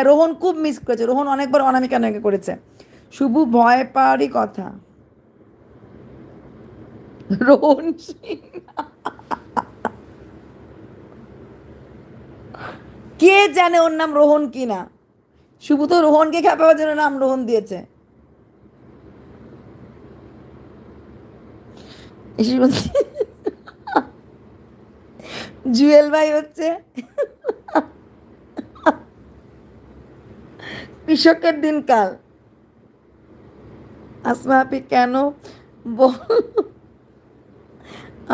হ্যাঁ রোহন খুব মিস করেছে। রোহন অনেকবার অনামিকা নাকি করেছে। শুভ ভয় পাওয়ারই কথা। রোহন কে জানে ওর নাম রোহন কি না শুভ তো রোহনকে খেপাবার জন্য নাম রোহন দিয়েছে। জুয়েল ভাই হচ্ছে। কৃষকের দিনকাল। আসমা আপনি কেন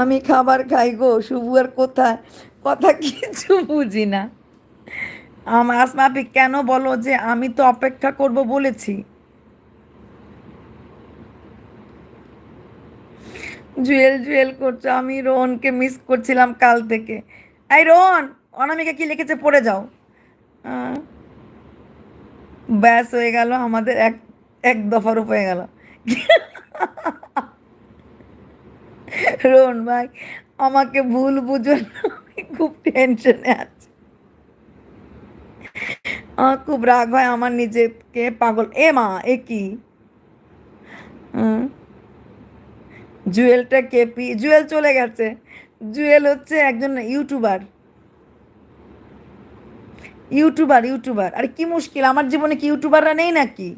আমি খাবার খাই গো, শুভু আর কোথায়? কথা কিছু বুঝি না। আমার আসমা আপনি কেন বলো যে আমি তো অপেক্ষা করব বলেছি। জুয়েল জুয়েল করছ, আমি রোহনকে মিস করছিলাম কাল থেকে। এই রোহন, অনামিকা কি লিখেছে? পড়ে যাও। ব্যাস হয়ে গেল, আমাদের এক এক দফার হয়ে গেল। রোহন ভাই, আমাকে ভুল বুঝো আমি খুব টেনশনে আছি। আমার খুব রাগ হয়, আমার নিজেকে পাগল। এ মা, এ কি? জুয়েলটা কেপি জুয়েল চলে গেছে। জুয়েল হচ্ছে একজন ইউটিউবার ইউটিউবার ইউটিউবার। আর কি মুশকিল, আমার জীবনে কি ইউটিউবাররা নেই নাকি?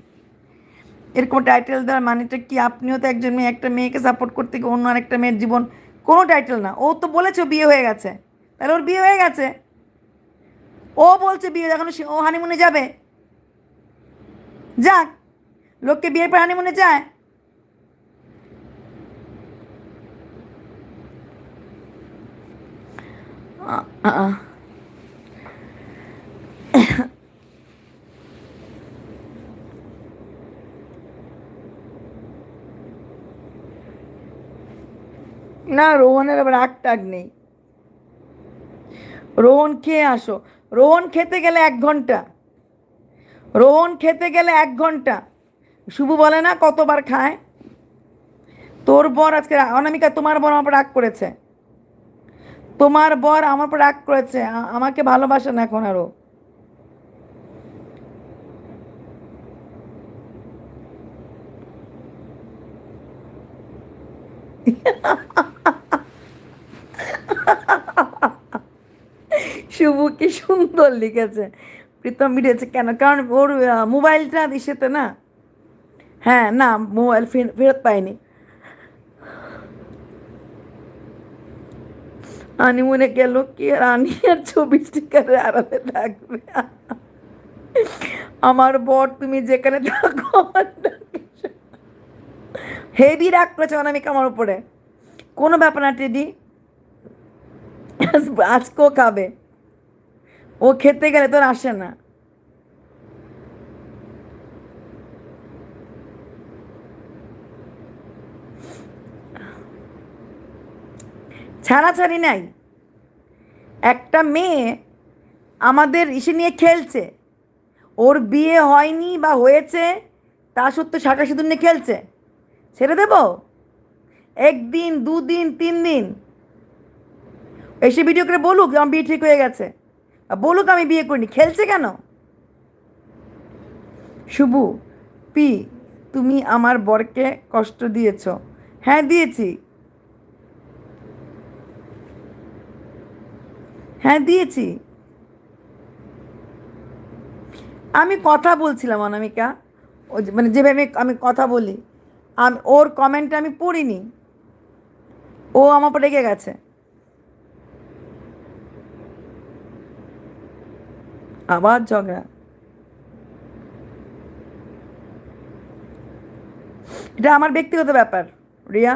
এরকম টাইটেল দেওয়ার মানেটা কি? আপনিও তো একজন মেয়ে, একটা মেয়েকে সাপোর্ট করতে গিয়ে অন্য আরেকটা মেয়ের জীবন, কোনো টাইটেল না। ও তো বলেছে বিয়ে হয়ে গেছে। তাহলে ওর বিয়ে হয়ে গেছে। ও বলছে বিয়ে এখন ও হানিমুনে যাবে। যাক, লোককে বিয়ের পর হানিমুনে যায়। আ- আ- না, রোহনের আবার রাগ টাগ নেই। রোহন, খেয়ে আসো। রোহন খেতে গেলে এক ঘণ্টা। রোহন খেতে গেলে এক ঘণ্টা। শুভ বলে, না, কতবার খায়? তোর বর আজকে অনামিকা, তোমার বর আমার রাগ করেছে। তোমার বর আমার উপর রাগ করেছে। আমাকে ভালোবাসে না এখন আরও শুভ কি সুন্দর লিখেছে। প্রীতম মিটেছে কেন? কারণ ওর মোবাইলটা ইসেতে না? হ্যাঁ না, মোবাইল ফেরত পাইনি। হানিমুনে গেল কি? আর আনি আর ছবি স্টিকারে আড়ালে থাকবে। আমার বর, তুমি যেখানে থাকো, আমার হেভি রাগ করেছে অনামিকা আমার উপরে। কোনো ব্যাপার না, টেডি। আজকেও খাবে? ও খেতে গেলে তোর আসে না। ছাড়াছাড়ি নাই। একটা মেয়ে আমাদের ইসে নিয়ে খেলছে। ওর বিয়ে হয়নি বা হয়েছে, তা সত্ত্বেও শাঁকা সিঁদুর নিয়ে খেলছে। ছেড়ে দেব? একদিন, দুদিন তিন দিন এসে ভিডিও করে বলুক আমার বিয়ে ঠিক হয়ে গেছে। বলুক আমি বিয়ে করিনি। খেলছে কেন? শুভু, পি, তুমি আমার বরকে কষ্ট দিয়েছ। হ্যাঁ দিয়েছি। হ্যাঁ দিয়েছি। আমি কথা বলছিলাম অনামিকা। ও মানে যেভাবে আমি কথা বলি। আমি, ওর কমেন্টটা আমি পড়িনি। ও আমার উপর রেগে গেছে। আবার ঝগড়া। এটা আমার ব্যক্তিগত ব্যাপার, রিয়া।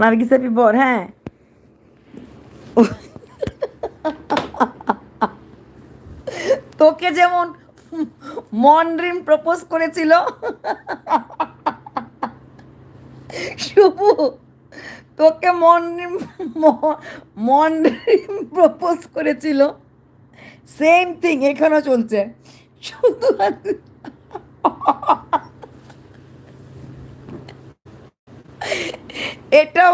নার্গিস আপি বর হ্যাঁ। তোকে যেমন মন ড্রিম প্রপোজ করেছিল শুভু তোকে মন মন প্রপোজ করেছিল। সেম থিং এখানেও চলছে। শুধু এটা